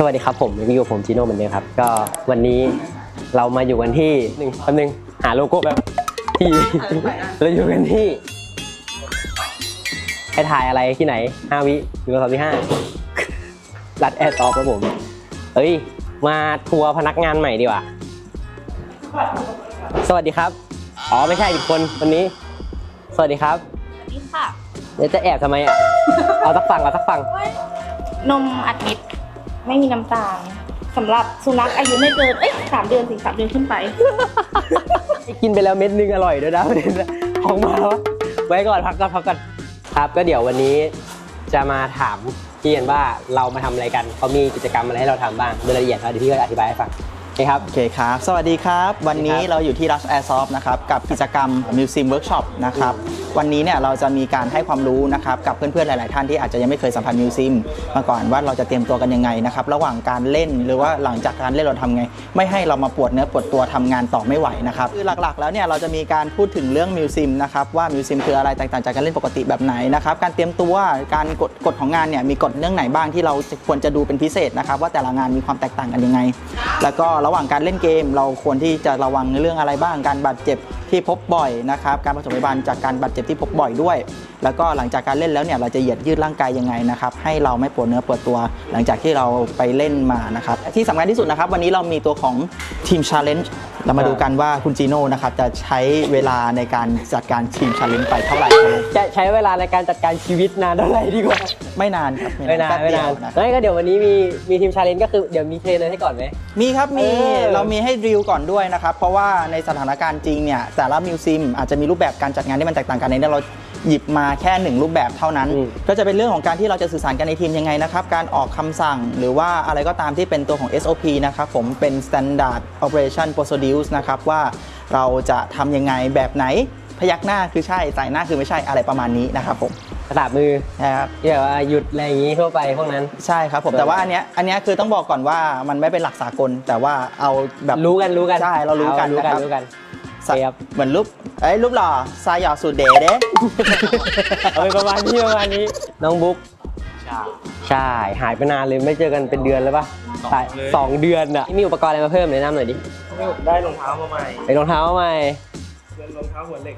สวัสดีครับผมยังอยู่กับผมจีโน่เหมือนเดิมครับ ก็วันนี้เรามาอยู่กันที่หนึ่งแป๊บนึงหาโลโก้แบบที่เราอยู่กันที่ให้ถ่ายอะไรที่ไหนห้าวิหนึ่งสองสามสี่ห้ารัดแอร์ตอบครับผมเอ้ย มาทัวร์พนักงานใหม่ดีกว่า สวัสดีครับ อ๋อไม่ใช่อีกคนวันนี้ สวัสดีครับ สวัสดีค่ะ เดี๋ยวจะแอบทำไมอะ เอาสักฝั่งเอาสักฝั่ง นมอัดเม็ด ไม่มีน้ำตาลสำหรับสุนัขอายุไม่เกินเอ้ยสามเดือนสี่สามเดือนขึ้นไป กินไปแล้วเม็ดนึงอร่อยด้วยนะประเด็นนะของมาวะไว้ก่อนพักก่อนพักก่อนครับก็เดี๋ยววันนี้จะมาถามพี่กันว่าเรามาทำอะไรกันเขามีกิจกรรมอะไรให้เราทำบ้างโดยละเอียดเราเดี๋ยวพี่ก็อธิบายให้ฟัง คครับโอเคครับ สวัสดีครับ วันนี้สวัสดีครับเราอยู่ที่ Rush Airsoft นะครับ กับกิจกรรม Museum Workshop นะครับ วันนี้เนี่ยเราจะมีการให้ความรู้นะครับ กับเพื่อนๆ หลาย ๆ ท่านที่อาจจะยังไม่เคยสัมผัสมิวเซียมมาก่อนว่าเราจะเตรียมตัวกันยังไงนะครับ ระหว่างการเล่นหรือว่าหลังจากการเล่นเราทำไง ไม่ให้เรามาปวดเนื้อปวดตัวทำงานต่อไม่ไหวนะครับคือหลักๆ แล้วเนี่ยเราจะมีการพูดถึงเรื่องมิวเซียมนะครับว่ามิวเซียมคืออะไรแตกต่างจากการเล่นปกติแบบไหนนะครับการเตรียมตัวการกฎกฎของงานเนี่ยมีกฎเรื่องไหนบ้างที่เราควรจะดูเป็นพิเศษนะครับว่าแต่ละงานมีความแตกต่างกันยังไง แล้วก็รระหว่างการเล่นเกม เราควรที่จะระวังในเรื่องอะไรบ้างการบาดเจ็บที่พบบ่อยนะครับการปสมพยาบาลจากการบาดเจ็บที่พบบ่อยด้วย แล้วก็หลังจากการเล่นแล้วเนี่ยเราจะเหยียดยืดร่างกายยังไงนะครับให้เราไม่ปวดเนื้อปวดตัว หลังจากที่เราไปเล่นมานะครับที่สำคัญที่สุดนะครับ วันนี้เรามีตัวของทีมชาเลนจ์เรามาดูกันว่าคุณจีโน่นะครับจะใช้เวลาในการจัดการทีมชาเลนจ์ไปเท่าไหร่ครับจะใช้เวลาในการจัดการชีวิตนานเท่าไหร่ดีกว่า ไม่นานครับไม่นานแป๊บไม่เดียนานวนะครับไม่ก็เดี๋ยววันนี้มีมีทีมชาเลนจ์ก็คือเดี๋ยวมีเทรนเนอร์ให้ก่อนไหมมีครับมีเออเรามีให้ดิวก่อนด้วยนะครับ เพราะว่าในสถานการณ์จริงเนี่ยแต่ละมิวเซียมอาจจะมีรูปแบบการจัดงานที่มันแตกต่างกันในนี้เรา หยิบมาแค่หนึ่งรูปแบบเท่านั้นอืมก็จะเป็นเรื่องของการที่เราจะสื่อสารกันในทีมยังไงนะครับ การออกคำสั่งหรือว่าอะไรก็ตามที่เป็นตัวของ SOP นะครับผมเป็น Standard Operation Procedures นะครับว่าเราจะทำยังไงแบบไหนพยักหน้าคือใช่สายหน้าคือไม่ใช่อะไรประมาณนี้นะครับผมภาษามือนะครับที่แบบว่าหยุดอะไรอย่างงี้ทั่วไปพวกนั้นใช่ครับผมแต่ว่าอันเนี้ยอันเนี้ยคือต้องบอกก่อนว่ามันไม่เป็นหลักสากล แต่ว่าเอาแบบรู้กันรู้กันใช่เรารู้กันรู้นะกันครับ รู้กันสัครับ เหมือนรูปเอ้ยรูปหล่อซายหยอสูดเดเด้เอาเป็นประมาณนี้ประมาณนี้ น้องบุ๊กใช่ หายไปนานเลยไม่เจอกันเป็นเดือนแล้วปะใช่สองเดือนอะมีอุปกรณ์อะไรมาเพิ่มแนะนำหน่อยดิได้รองเท้ามาใหม่ไอรองเท้าใหม่เป็นรองเท้าหัวเหล็ก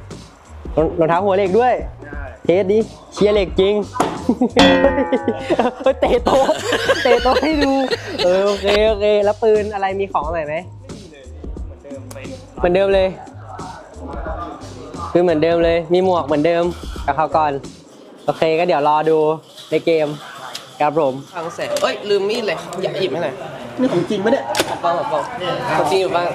รองรองเท้าหัวเหล็กด้วย ได้เทสดิเชียร์เหล็กจริง เฮ้ยเตะโต๊ะเตะโต๊ะให้ดู เออโอเคโอเค แล้วปืนอะไรมีของใหม่ไหมไม่มีเลยเหมือนเดิมไปเหมือนเดิมเลย คือเหมือนเดิมเลย มีหมวกเหมือนเดิมกับเขาวก่อน โอเคก็เดี๋ยวรอดูในเกมครับผมฟังเสร็จเอ้ย ลืมมีดเลยอย่าหยิบให้หน่อยนี่ของจริงปะเนี่ยฟังฟังของจริงอยู่บ้าง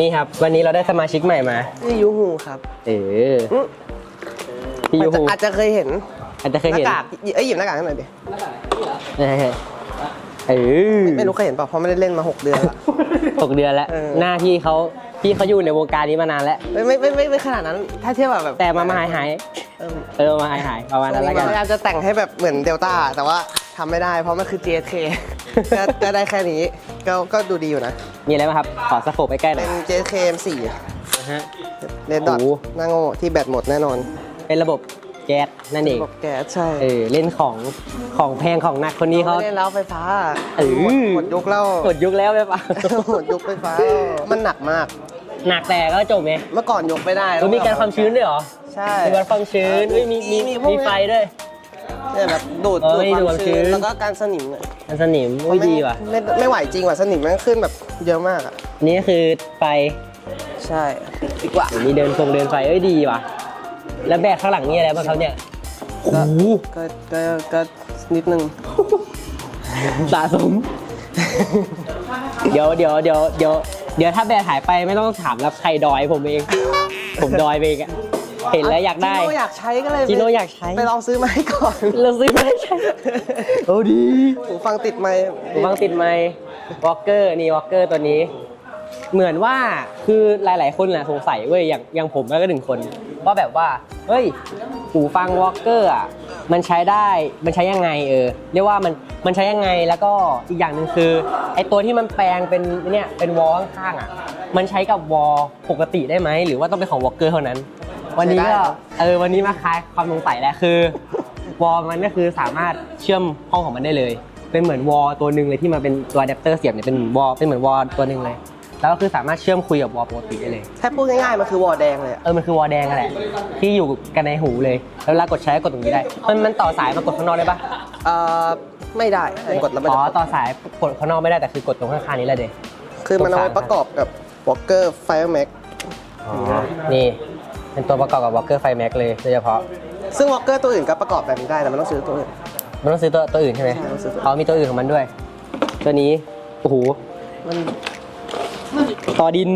นี่ครับ วันนี้เราได้สมาชิกใหม่มานี่ยูฮูครับ เออพี่ยูฮูอาจจะเคยเห็น อาจจะเคยหน้าเห็นกากเอ้ยหยิบหน้ากากให้หน่อยดิเออเออไม่รู้เคยเห็นเปล่าเพราะไม่ได้เล่นมา 6 เดือนละหกเดือนแล้วเออหน้าพี่เขา พี่เขาอยู่ในวงการนี้มานานแล้ว ไม่ไม่ไม่ไม่ไม่ขนาดนั้น ถ้าเทียบกับแบบแต่มามาหายหายเออเออมาหายหายประมาณนั้นแล้วกันพยายามจะแต่งให้แบบเหมือนเดลต้าแต่ว่าทำไม่ได้ เพราะมันคือ JSK ก็ก็ได้แค่นี้ก็ก็ดูดีอยู่นะ มีอะไรไหมครับ ขอสโคปไปใกล้หน่เป็อยน JSK M4 นะฮะ เรดดอทโอ้โห หน้าโง่ที่แบตหมดแน่นอนเป็นระบบแก๊สนั่นเอง บอกแก๊สใช่เออเล่นของของแพงของหนักคนนี้เขา ไม่เล่นแล้วไฟฟ้าเออหมดหมดยุคแล้วหมดยุคแล้วไหมปะ หมดยุคไฟฟ้า มันหนักมาก หนักแต่ก็จบไงเมื่อก่อนยกไม่ได้มันมีการความชื้นด้วยเหรอ ใช่มีการความชื้นอุ๊ยมีมีมีพวกมีไฟด้วยเนี่ยแบบดูดเออดูดมีคดูดวามความชื้ชื้นนแล้วก็การสนิมเนี่ยอันสนิมอุ้ยดีว่ะไม่ไม่ไหวจริงว่ะสนิมแม่งขึ้นแบบเยอะมากอะอันนี่คือไฟใช่ดีกว่ามีเดินฟงเดินไฟเอ้ยดีว่ะ แล้วแบกข้างหลังนี่อะไรบ้างครับเนี่ยโอ้โหก็ก็ก็นิดนึงสะสม เดี๋ยวเดี๋ยวเดี๋ยวเดี๋ยว เดี๋ยวถ้าแบกหายไปไม่ต้องถามรับใครดอยผมเอง ผมดอยไปเองอะเห็นแล้วอยากได้ จิโน่อยากใช้ก็เลยจิโน่อยากใช้ ไปลองซื้อมาให้ก่อน เราซื้อมาให้ใช้โอ้ดีหูฟังติดไหมค์ผมฟังติดไมค์วอลเกอร์นี่วอลเกอร์ตัวนี้ เหมือนว่าคือหลาย ๆ คนแหละสงสัยเว้ยอย่างอย่างผมแล้วก็หนึ่งคน ว่าแบบว่า เฮ้ยหูฟังวอลเกอร์อะมันใช้ได้มันใช้ยังไงเออเรียกว่ามันมันใช้ยังไงแล้วก็อีกอย่างหนึ่งคือไอตัวที่มันแปลงเป็นเนี่ยเป็นวอลข้างๆอะมันใช้กับวอลปกติได้ไหมหรือว่าต้องเป็นของวอลเกอร์เท่านั้น วันนี้ก็เออวันนี้มาคลายความสงสัยแล้วคือวอลมันก็คือสามารถเชื่อมห้องของมันได้เลย เป็นเหมือนวอลตัวหนึ่งเลยที่มาเป็นตัวอะแดปเตอร์เสียบเนี่ยเป็นวอลเป็นเหมือนวอลตัวหนึ่งเลย แล้วก็คือสามารถเชื่อมคุยกับวอลปกติได้เลย ถ้าพูดง่ายๆ มันคือวอลแดงเลยอะเออมันคือวอลแดงอะแหละที่อยู่กันในหูเลย แล้วเวลากดใช้ก็กดตรงนี้ได้มันมันต่อสายมากดข้างนอกได้ปะเอ่อไม่ได้กดแล้วมันอ๋อจะต่อสายกดข้างนอกไม่ได้แต่คือกดตรงข้างๆนี้เลยเดคือมันเอาไว้ประกอบกับ Walker Fire Max อ๋อนี่เป็นตัวประกอบกับ Walker Fire Max เลยโดยเฉพาะ ซึ่ง Walker ตัวอื่นก็ประกอบแบบนี้ได้แต่มันต้องซื้อตัวอื่น มันต้องซื้อตัวตัวอื่นใช่ไหมใช่ต้องซื้อตัว เขามีตัวอื่นของมันด้วย ตัวนี้ โอ้โห มัน ต่อดิน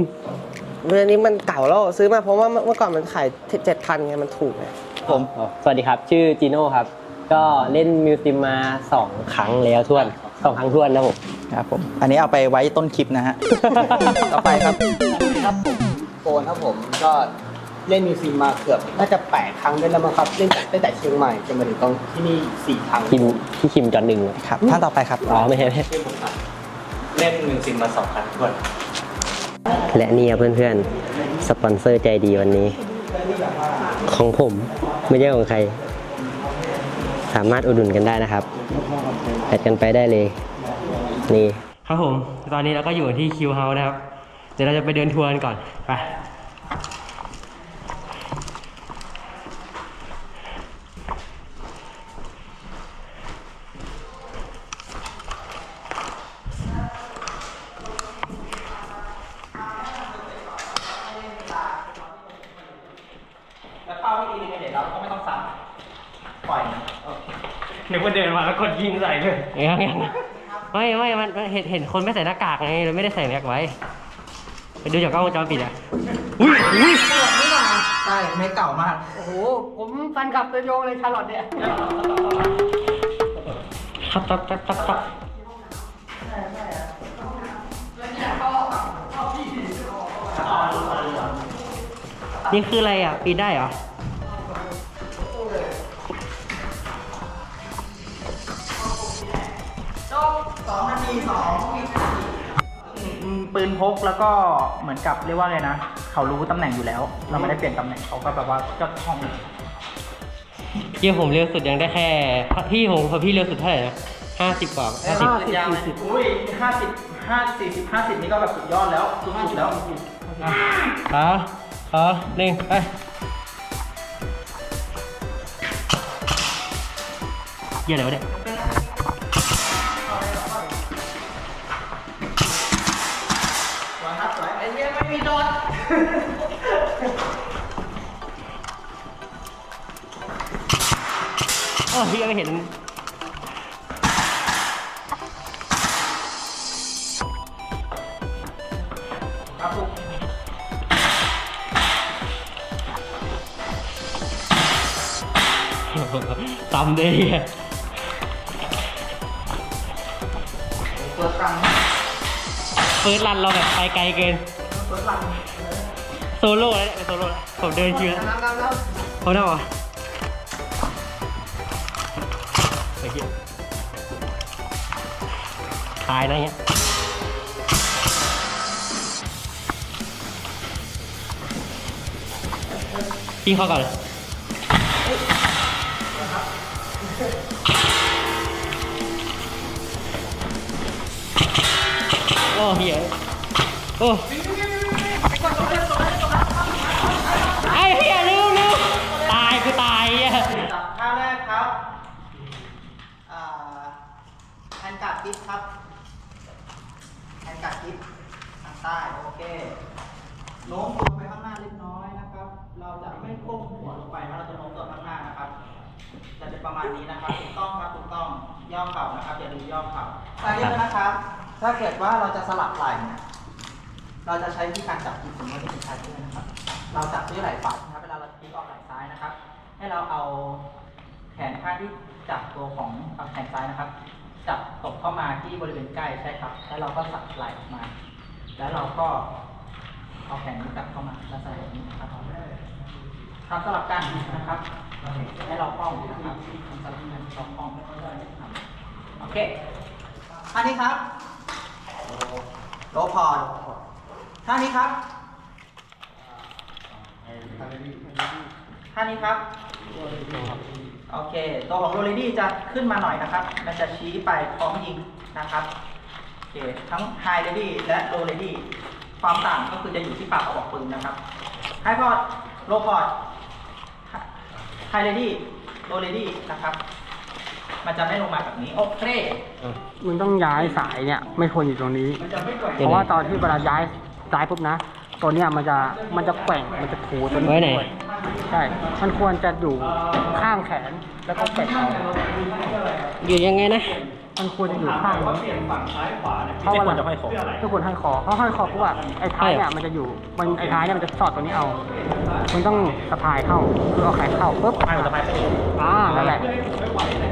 เรือนี้มันเก่าแล้วซื้อมาเพราะว่าเมื่อก่อนมันขายเจ็ดพันไงมันถูกไงผมสวัสดีครับ ชื่อจีโน่ครับ ก็เล่นมิวซิมมา2ครั้งแล้วทวนสองครั้งทวนนะผมครับผมอันนี้เอาไปไว้ต้นคลิปนะฮะต่อไปครับครับผมโฟนครับผมก็เล่นมิวซิมมาเกือบน่าจะแปดครั้งได้แล้วมั้งครับเล่นตั้งแต่เชียงใหม่จนมาถึงตรงที่นี่สี่ครั้งคิมพี่คิมจอนหนึ่งครับท่านต่อไปครับอ๋อไม่ใช่ไม่ใช่เล่นมิวซิมมาสองครั้งด้วย และนี่ครับเพื่อนๆ สปอนเซอร์ใจดีวันนี้ ของผมไม่ใช่ของใคร สามารถอุดหนุนกันได้นะครับแอดกันไปได้เลย นี่ ครับผม ตอนนี้เราก็อยู่ที่คิวเฮานะครับ เดี๋ยวเราจะไปเดินทัวร์กันก่อน ไป แล้วเข้า ที่อินดิเคเตอร์เราก็ไม่ต้องซ้ำปล่อยนึกว่าเดินมาแล้วกดยิงใส่เลยไม่ไม่มันมันเห็นเห็นคนไม่ใส่หน้ากากไงเลยไม่ได้ใส่แม็กไว้ไปดูจากกล้องวงจรปิดอะอุ้ยอุ้ยใช่ไม่เก่ามาก โอ้โห ผมฟันกลับตัวยงเลยชาลอตเนี่ยครับครับครับครับครับนี่คืออะไรอะปีนได้เหรอ ปืนพกแล้วก็เหมือนกับเรียกว่าไงนะ เขารู้ตำแหน่งอยู่แล้ว เราไม่ได้เปลี่ยนตำแหน่งเขาก็แบบว่าก็ท่องเกี่ยวผมเร็วสุดยังได้แค่พี่ผมพอพี่เร็วสุดเท่าไหร่นะห้าสิบกว่าห้าสิบห้าสิบสี่สิบอุ้ยห้าสิบห้าสี่สิบห้าสิบนี่ก็แบบสุดยอดแล้วสุดๆแล้วขอขอหนึ่งไปเยี่ยอะไรวะเนี่ย โอ้พี่ก็ไม่เห็นตำได้เนี่ยเฟิร์สรันเราแบบไปไกลเกิน โซโล่แล้วเป็นโซโล่แล้วผมเดินเชื่อเขาได้ปะไอ้เหี้ยตายนะเงี้ยยิงเขาก่อนเลยโอ้เฮียโอ้ เฮียเร็วเร็วตายกูตายอะท่าแรกครับแอนกัดทิปครับแอนกัดทิปทางใต้โอเคโน้มตัวไปข้างหน้าเล็กน้อยนะครับ เราจะไม่ก้มหัวลงไปนะเราจะโน้มตัวข้างหน้านะครับจะเป็นประมาณนี้นะครับถูกต้องครับถูกต้องย่อเข่านะครับอย่าลืมย่อเข่าตอนนี้นะครับ ถ้าเกิดว่าเราจะสลับไหล่เนี่ย เราจะใช้วิธีการจับจุดสมมติที่เป็นชาด้วยนะครับ เราจับที่ไหล่ฝ่านะครับ เวลาเราพลิกออกไหล่ซ้ายนะครับ ให้เราเอาแขนข้างที่จับตัวของแขนซ้ายนะครับ จับตบเข้ามาที่บริเวณใกล้ใช่ครับ แล้วเราก็สับไหล่ออกมา แล้วเราก็เอาแขนนี้กลับเข้ามาลักษณะแบบนี้นะครับทำสลับกันนะครับ ให้เราป้องนะครับทำสลับกันเราป้องนะครับโอเคท่านี้ครับ โลพอด ท่านี้ครับท่านี้ครับโอเค ตัวของโรเลดี้จะขึ้นมาหน่อยนะครับ มันจะชี้ไปพร้อมยิงนะครับโอเคทั้งไฮเรดี้และโ w เรดี้ความต่างก็คือจะอยู่ที่ปากกระบอกปืนนะครับไฮพอร์ตโลพอร์ตไฮเรดี้โ w เรดี้นะครับ มันจะไม่ลงมาแบบนี้โอเคมันต้องย้ายสายเนี่ย ไม่ควรอยู่ตรงนี้ เพราะว่าตอนที่เวลาย้าย สายปุ๊บนะ ตัวเนี้ยมันจะมันจะแกว่งมันจะถูตัวนี้ไว้ไหน ด้วยใช่ มันควรจะอยู่ข้างแขนแล้วก็แกว่งเอาอยู่ยังไงนะ มันควรจะอยู่ข้างนี้เพราะว่าจะห้อยคอทุกคนห้อยคอเพราะห้อยคอเพราะว่าไอ้ท้ายเนี่ยมันจะอยู่มันไอ้ท้ายเนี่ยมันจะสอดตัวนี้เอามันต้องสะพายเข้าคือเอาแขนเข้าปุ๊บไม่สะพายอ่านั่นแหละ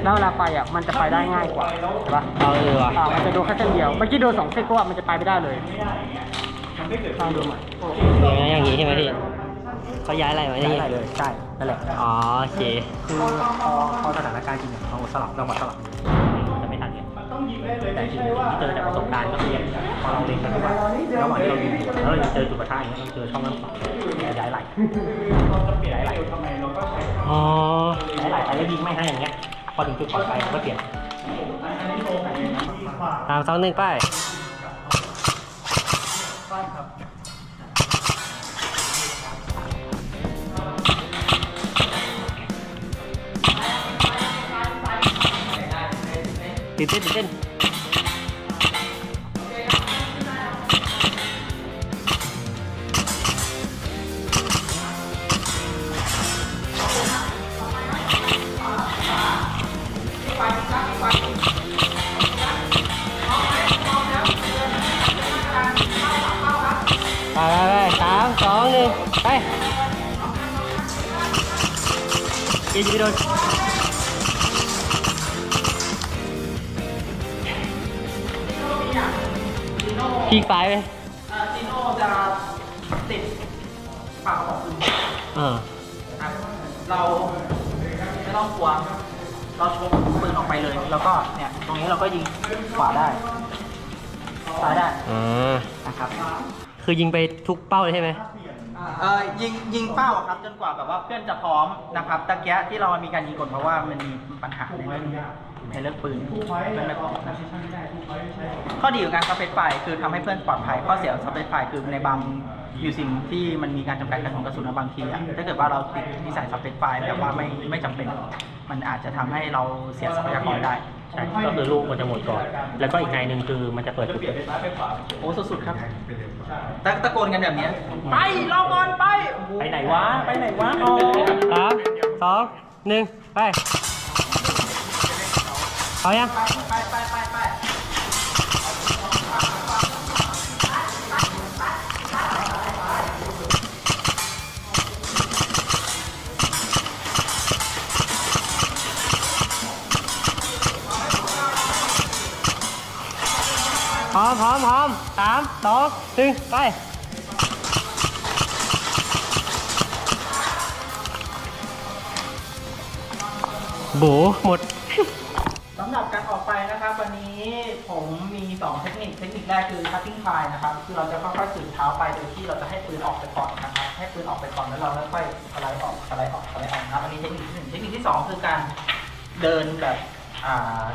แล้วเวลาไปอะมันจะไปได้ง่ายกว่าใช่ปะ เอาเออว่ะอ่ามันจะโดนแค่เส้นเดียว เมื่อกี้โดนสองเส้นก็ว่ามันจะไปไม่ได้เลยล องดูใหม่อย่างนี้ใช่ไหมพี่เขาย้ายอะไรมาที่ได้เลยใช่นั่นแหละอ๋อโอเคคือพอพอสถานการณ์จริงเนี่ยเขาสลับจังหวะสลับจะไม่ทันเนี่ยแต่จริงๆที่เจอจากประสบการณ์ก็คือพอเราเล็งกันว่าระหว่างที่เรายิงอยู่แล้วเราจะเจอจุดประทะอย่างเงี้ยเราเจอช่องน้ำสองย้ายไหลย้ายไหลอ๋อย้ายไหลไปแล้วยิงไม่ให้อย่างเงี้ยพอถึงจุดปลอดภัยก็เปลี่ยนสามสองหนึ่งไป้นครับตื่นเต้นตื่นเต้น ไปยิงไปโดนพีกซ้ายไปอ่าจีโน่จะติดปากกระบอกปืนอ่านะครับเราไม่ต้องกลัว เราชกปืนออกไปเลย แล้วก็เนี่ย ตรงนี้เราก็ยิงขวาได้ซ้ายได้อ่านะครับ คือยิงไปทุกเป้าเลยใช่ไหม เอ่อยิงยิงเป้าอะครับจนกว่าแบบว่าเพื่อนจะพร้อมนะครับตะเกียที่เรามีการยิงกดเพราะว่ามันมีปัญหาในเรื่องในเรื่องปืนมันไม่พร้อมข้อดีของการสเปซไฟคือทำให้เพื่อนปลอดภัยข้อเสียของสเปซไฟคือในบางยูซิงที่มันมีการจำกัดการของกระสุนบางทีอะถ้าเกิดว่าเราติดนิสัยสเปซไฟแบบว่าไม่ไม่จำเป็น มันอาจจะทำให้เราเสียทรัพยากรได้ ใช่ก็คือลูกมันจะหมดก่อน แล้วก็อีกในหนึ่งคือมันจะเปิดจุดโอ้สุดๆครับตะตะโกนกันแบบเนี้ยไปรอก่อนไปโอ้โหไปไหนวะไปไหนวะอ๋อสามสองหนึ่งไปเอายังไปไปไปไป พร้อมพร้อมพร้อมสามสองหนึ่งไปโบหมดสำหรับการออกไปนะครับ วันนี้ผมมี 2 เทคนิค เทคนิคแรกคือ cutting fly นะครับ คือเราจะค่อยๆสืบเท้าไปโดยที่เราจะให้ปืนออกไปก่อนนะครับ ให้ปืนออกไปก่อนแล้วเราค่อยๆสไลด์ออกสไลด์ออกสไลด์ออกนะครับ อันนี้เทคนิคที่หนึ่งเทคนิคที่สองคือการเดินแบบอ่า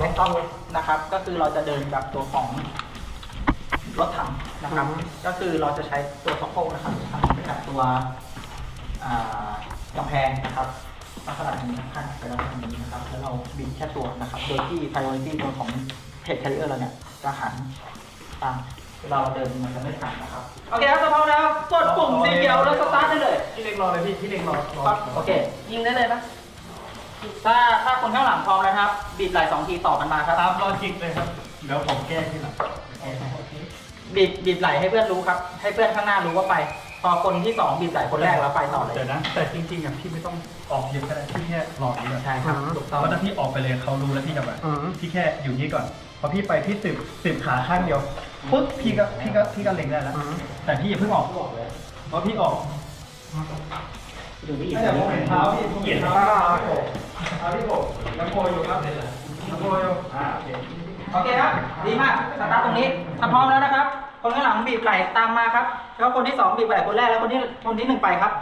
ลงต้องนะครับ ก็คือเราจะเดินแบบตัวของรถถังนะครับ ก็คือเราจะใช้ตัวสะโพกนะครับทำเป็นแบบตัวอ่ากำแพงนะครับลักษณะนี้นะครับเป็นลักษณะนี้นะครับ แล้วเราบิดแค่ตัวนะครับ โดยที่ priority ตัวของเพจ carrier เราเนี่ยจะหันตามเราเดินมันจะไม่หันนะครับ โอเคครับถ้าพร้อมแล้วกดปุ่มสีเขียวแล้วสตาร์ทได้เลยพี่เล็กรอเลยพี่พี่เล็กรอรอปั๊บโอเค ยิงได้เลยปะ ถ้าถ้าคนข้างหลังพร้อมแล้วนะครับ บีบไหล่สองทีต่อกันมาครับตามรอจิกเลยครับเดี๋ยวผมแก้ที่หลังบีบบีบไหล่ให้เพื่อนรู้ครับ ให้เพื่อนข้างหน้ารู้ว่าไป พอคนที่สองบีบไหล่คนแรกแล้วไปต่อเลยเดี๋ยวนะ แต่จริงๆอะพี่ไม่ต้องออกเยอะก็ได้พี่แค่รออย่างนี้ก่อนใช่ครับถูกเพต้อง ราะถ้าพี่ออกไปเลยเขารู้แล้วพี่จะแบบอืม พี่แค่อยู่นี่ก่อนพอพี่ไปพี่สืบสืบขาข้างเดียวปุ๊บพี่ก็พี่ก็พี่ก็เล็งได้แล้วแต่พี่อย่าเพิ่งออกเพราะพี่ออกดูพี่อีกแต่ผมเห็นเท้าพี่ผมเห็นเท้า เท้าพี่โผล่ยังโอยู่ครับยังโผล่อยู่อ่าโอเคโอเคครับ ดีมากสตาร์ทตรงนี้ถ้าพร้อมแล้วนะครับ คนข้างหลังบีบไหล่ตามมาครับ แล้วคนที่สองบีบไหล่คนแรกแล้วคนที่คนที่หนึ่งไปครับ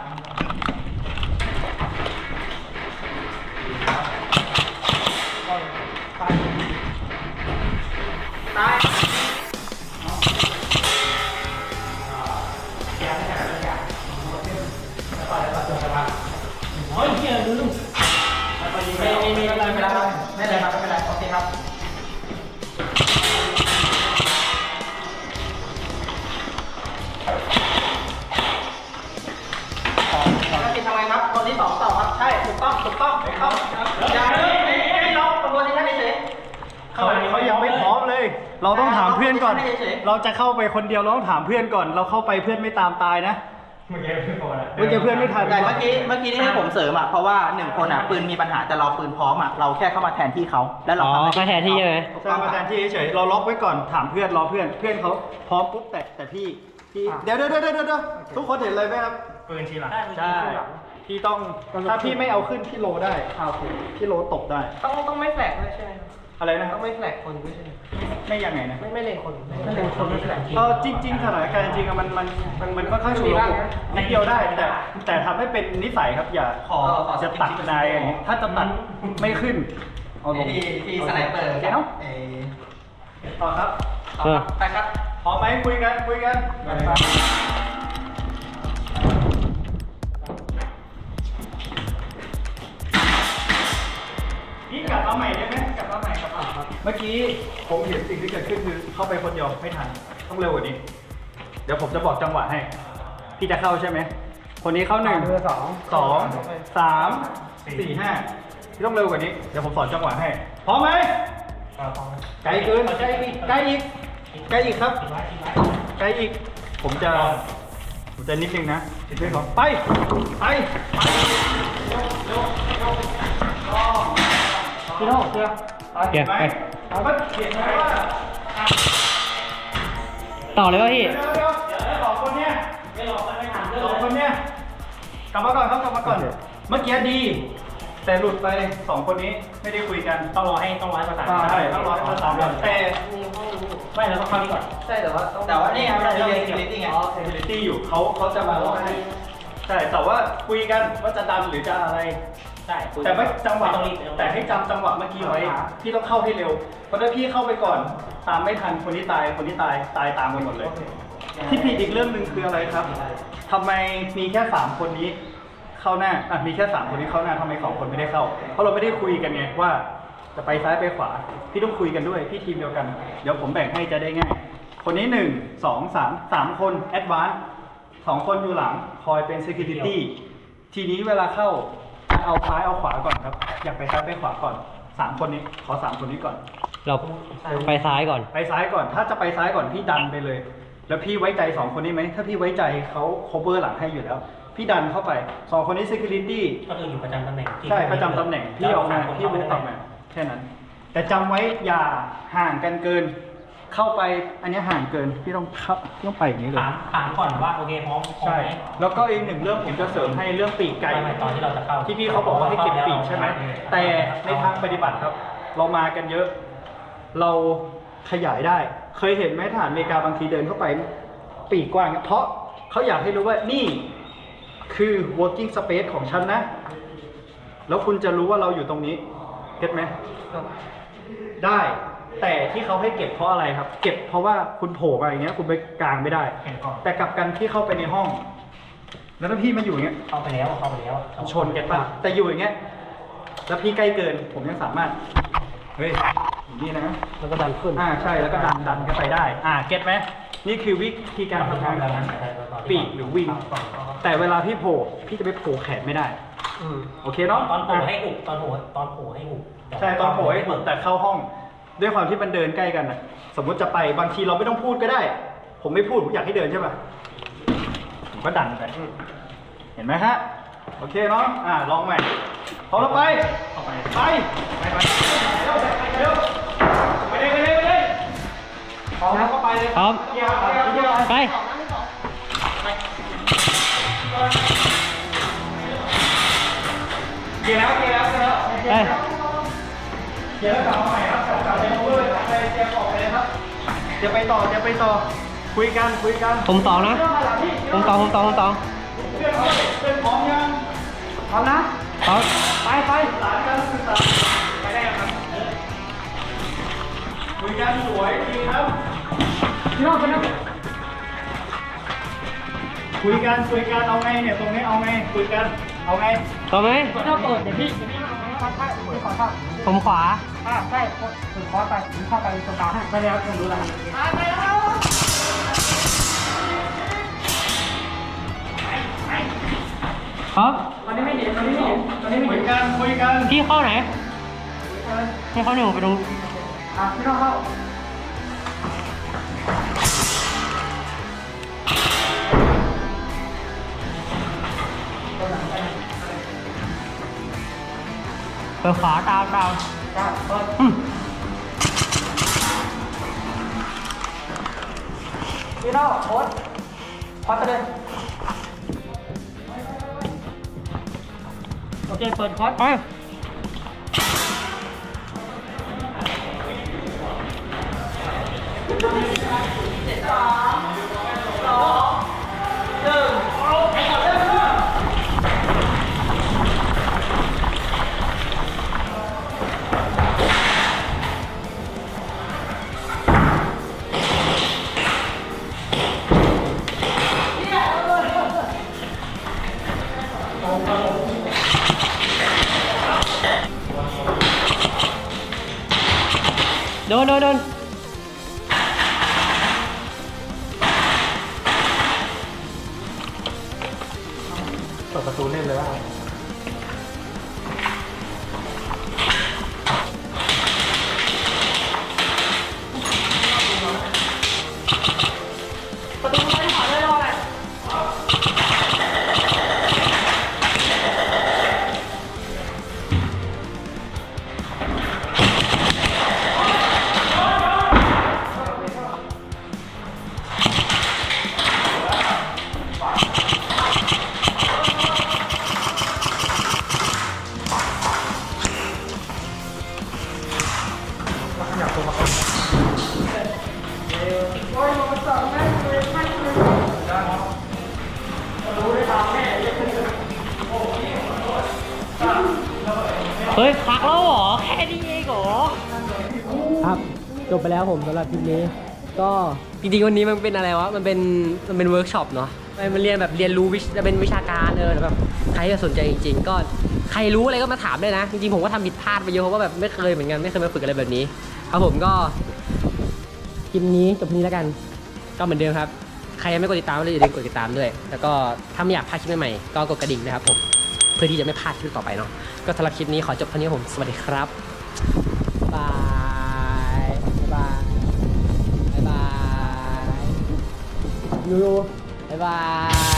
ตาย ไม่เป็นไรครับไม่เป็นไรโอเคครับถ้าติดทำไงครับคนที่สองต่อครับ ใช่ถูกต้องถูกต้องถูกต้องอย่าเลยไม่ไม่ล็อกกระบวนการเฉยเขาเขายังไม่พร้อมเลย เราต้องถามเพื่อนก่อนไม่เฉยๆเราจะเข้าไปคนเดียวเราต้องถามเพื่อนก่อน เราเข้าไปเพื่อนไม่ตามตายนะ เมื่อกี้เพื่อนเมื่อกี้เพื่อนไม่ทัน แต่เมื่อกี้เมื่อกี้ที่ให้ผมเสริมอะ เพราะว่าหนึ่งคนอะปืนมีปัญหาแต่เราปืนพร้อมอะเราแค่เข้ามาแทนที่เขาแล้วเราอ๋อทำหน้าก็แทนที่ใช่ไหมใช่มาแทนที่เฉยๆเราล็อกไว้ก่อนถามเพื่อนรอเพื่อนเพื่อนเขาพร้อมปุ๊บแต่แต่พี่พี่เดี๋ยวเดี๋ยวเดี๋ยวเดี๋ยวเดี๋ยวทุกคนเห็นเลยไหมครับปืนทีหลังใช่พี่ต้องถ้าพี่ไม่เอาขึ้นพี่โลได้เอาขึ้นพี่โลตกได้ๆต้องต้องไม่แฝงด้วยใช่ไหมครับ อะไรนะครัต้บองไม่แฝงคนด้วยใช่ไหมไม่ยังไงนะ ไม่ไม่เล็งคนไม่เล็งคนไม่แฝงเออจริง ๆสถานการณ์จริงอะมันมันมันมันค่อนข้างชุลมุนนิดเดียวได้แต่แต่ทำให้เป็นนิสัยครับอย่าจะตัดนายอย่างนี้ถ้าจะตัดไม่ขึ้นเอาลงที่ที่สไนเปอร์แก้วต่อครับเออไปครับพร้อมไหมคุยกันคุยกันนี่กลับมาใหม่ได้ เมื่อกี้ผมเห็นสิ่งที่เกิดขึ้นคือเข้าไปคนเดียวไม่ทันต้องเร็วกว่านี้ เดี๋ยวผมจะบอกจังหวะให้ พี่จะเข้าใช่ไหม คนนี้เข้าหนึ่งสองสองสามสี่ห้าพี่ต้องเร็วกว่านี้ เดี๋ยวผมสอนจังหวะให้พร้อมไหมไกลเกินใกล้อีกใกล้อีกใกล้อีกครับใกล้อีก ผมจะผมจะนิดนึงนะติดด้วยก่อนไปไปพี่โน่เชื่อ เดี๋ยวไปไปเอาก็เขียนไว้ว่าต่อเลยป่ะพี่ เดี๋ยวเดี๋ยวเดี๋ยวสองคนเนี้ยสองคนเนี้ยกลับมาก่อนครับกลับมาก่อนเมื่อกี้ดี แต่หลุดไปสองคนนี้ไม่ได้คุยกันต้องรอให้ต้องรอให้ประสานใช่ต้องรอให้ประสานกันแต่ไม่เราต้องเข้านี่ก่อนใช่แต่ว่าต้องแต่ว่านี่ครับเราเรียน security ไงอ๋อ security อยู่เขาเขาจะมาล็อกให้ใช่แต่ว่าคุยกันว่าจะดันหรือจะอะไร ใช่แต่ไม่จังหวะแต่ให้จำจังหวะเมื่อกี้ไว้พี่ต้องเข้าให้เร็ว เพราะถ้าพี่เข้าไปก่อน ตามไม่ทันคนที่ตายคนที่ตายตายตามกันหมดเลย ที่ผิดอีกเรื่องหนึ่งคืออะไรครับทำไมมีแค่สามคนนี้เข้าหน้าอะมีแค่สามคนนี้เข้าหน้าทำไมสองคนไม่ได้เข้า เพราะเราไม่ได้คุยกันไงว่าจะไปซ้ายไปขวา พี่ต้องคุยกันด้วย พี่ทีมเดียวกัน เดี๋ยวผมแบ่งให้จะได้ง่าย คนนี้หนึ่งสองสามสามคนแอดวานซ์สองคนอยู่หลังคอยเป็น security ทีนี้เวลาเข้า เอาซ้ายเอาขวาก่อนครับ อยากไปซ้ายไปขวาก่อนสามคนนี้ ขอสามคนนี้ก่อน เราไปซ้ายก่อน ไปซ้ายก่อน ถ้าจะไปซ้ายก่อนพี่ดันไปเลย แล้วพี่ไว้ใจสองคนนี้ไหม ถ้าพี่ไว้ใจเขา cover หลังให้อยู่แล้ว พี่ดันเข้าไปสองคนนี้ security ก็คืออยู่ประจำตำแหน่งใช่ประจำตำแหน่ง พี่ออกมาพี่รู้ตำแหน่งแค่นั้น แต่จำไว้อย่าห่างกันเกิน เข้าไปอันนี้ห่างเกินพี่ต้องเข้าพี่ต้องไปอย่างนี้เลย ถามถามก่อนว่าโอเคพร้อมพร้อมใช่ ไหมแล้วก็อีกหนึ่งเรื่องผมจะเสริมให้เรื่องปีกไก่ ไม่ไม่ตอนที่เราจะเข้าที่พี่เขาบอกว่าให้เก็บปีกใช่ไหม แต่ในทางปฏิบัติครับ เรามากันเยอะ เราขยายได้ เคยเห็นไหมทหารอเมริกาบางทีเดินเข้าไปปีกกว้างเพราะเขาอยากให้รู้ว่านี่คือ working space ของฉันนะ แล้วคุณจะรู้ว่าเราอยู่ตรงนี้ เก็ตไหม ได้ แต่ที่เขาให้เก็บเพราะอะไรครับ เก็บเพราะว่าคุณโผล่มาอย่างเงี้ย คุณไปกลางไม่ได้แต่กลับกันที่เข้าไปในห้อง แล้วถ้าพี่มาอยู่อย่างเงี้ยเข้าไปแล้วเข้าไปแล้วชนกันป่ะแต่อยู่อย่างเงี้ย แล้วพี่ใกล้เกิน ผมยังสามารถ เฮ้ยอยู่นี่นะ แล้วก็ดันขึ้น อ่าใช่แล้วก็ดันดันกันไปได้ อ่าเก็ตไหมนี่คือวิธีการทำงานของปีกหรือวิ่ง แต่เวลาพี่โผล่พี่จะไปโผล่แขนไม่ได้โอเคเนาะตอนโผล่ให้หุบตอนโผล่ตอนโผล่ให้หุบใช่ตอนโผล่ให้ผมแต่เข้าห้อง ด้วยความที่มันเดินใกล้กันอะสมมติจะไปบางทีเราไม่ต้องพูดก็ได้ ผมไม่พูดผมอยากให้เดินใช่ป่ะผมก็ดันไปเห็นไหมฮะโอเคเนาะอ่าลองใหม่พร้อมแล้วไปไปไปไปไปเร็วเร็วไปเลยไปเลยไปเลยพร้อมแล้วก็ไปเลยพร้อมเกียร์เกียร์เกียร์ไปเกียร์แล้วเกียร์แล้วเกียร์แล้วไป เกียร์แล้วกลับมาใหม่ครับกลับกลับไปโอเวอร์กลับไปเกียร์ออกไปเลยครับจะไปต่อจะไปต่อ คุยกันคุยกันผมสองนะ ผมสองผมสองผมสองเพื่อนเขาเพื่อนพร้อมยังพร้อมนะเอาไปไปสารการศึกษาไปได้ครับคุยกันสวยดีครับพี่น้องไปนะคุยกันคุยกันเอาไงเนี่ยตรงนี้เอาไงคุยกันเอาไงต่อไหมพี่น้องเปิดเดี๋ยวพี่เดี๋ยวพี่ขอท่าขอท่า ผมขวาอ่าใช่ผมขอไปผมเข้าไปตรงกลางให้ไปแล้วผมรู้แล้วครับตอนนี้ไม่เห็นตอนนี้ไม่เห็นตอนนี้ไม่คุเห็ยนกันคุยกันพี่เข้าไหนให้เข้าหนึ่งไปตรงอะพี่น้องเข้า ปิดขวาตามตามจ้าเปิดอืมพี่น้องโค้ดควัดไปเลยโอเค เปิดคอร์ส จริงๆวันนี้มันเป็นอะไรวะ มันเป็นมันเป็นเวิร์กช็อปเนาะมันเรียนแบบเรียนรู้วิชเป็นวิชาการเออแบบใครที่สนใจจริง ๆ ก็ใครรู้อะไรก็มาถามได้นะ จริงๆผมก็ทำผิดพลาดไปเยอะเพราะว่าแบบไม่เคยเหมือนกันไม่เคยมาฝึกอะไรแบบนี้ ครับผมก็คลิปนี้จบที่นี้แล้วกัน ก็เหมือนเดิมครับ ใครยังไม่กดติดตามก็อย่าลืมกดติดตามด้วย แล้วก็ถ้าไม่อยากพลาดคลิปใหม่ๆก็กดกระดิ่งนะครับผมเพื่อที่จะไม่พลาดคลิปต่อไปเนาะก็สำหรับคลิปนี้ขอจบเท่านี้ผมสวัสดีครับ อยู่บ๊ายบาย